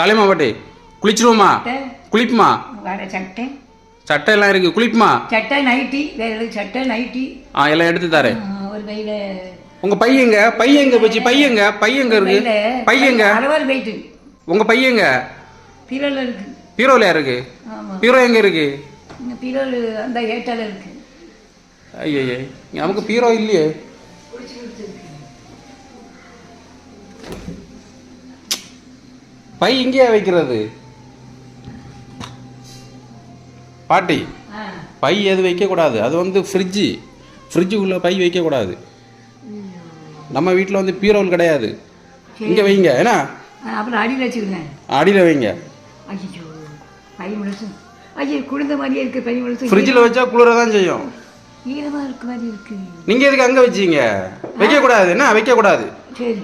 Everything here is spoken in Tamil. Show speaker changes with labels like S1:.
S1: காளியம்மா பாட்டி குளிச்சிருவோமா? குளிப்புமா?
S2: வர சட்டை.
S1: சட்டை எல்லாம் இருக்கு. குளிப்புமா?
S2: சட்டை நைட்டி வேறு சட்டை நைட்டி
S1: ஆ எல்லாம் எடுத்து தரேன்
S2: ஒரு கையில்
S1: உங்க பையங்க பையங்க போச்சு? பையங்க பையங்க இருக்கு? பையங்க
S2: அறுபது போயிட்டு
S1: உங்க பையங்க
S2: பீரோல இருக்கு.
S1: பீரோல இருக்கு பீரோ எங்க இருக்கு?
S2: பீரோல் அந்த ஏட்டால இருக்கு.
S1: ஐயய்யே நமக்கு பீரோ இல்லையே. பை இங்கேயா வைக்கிறது? பாட்டி பை எது வைக்கக்கூடாது? அது வந்து ஃப்ரிட்ஜு ஃப்ரிட்ஜுக்குள்ளே பை வைக்கக்கூடாது. நம்ம வீட்டில் வந்து பீரோல் கிடையாது. இங்கே வைங்க. ஏன்னா?
S2: அப்புறம் அடியில் வச்சுக்கிறேன்.
S1: அடியில் வைங்க.
S2: ஐயோ பை முழுசு ஐயோ குளிர்ந்த மாதிரியே இருக்கு பை முழுசு
S1: ஃப்ரிட்ஜில் வச்சா குளிர தான் செய்யும்.
S2: ஈரமாக இருக்க மாதிரி இருக்கு.
S1: நீங்கள் எதுக்கு அங்கே வச்சீங்க? வைக்கக்கூடாது. என்ன? வைக்கக்கூடாது.
S2: சரி.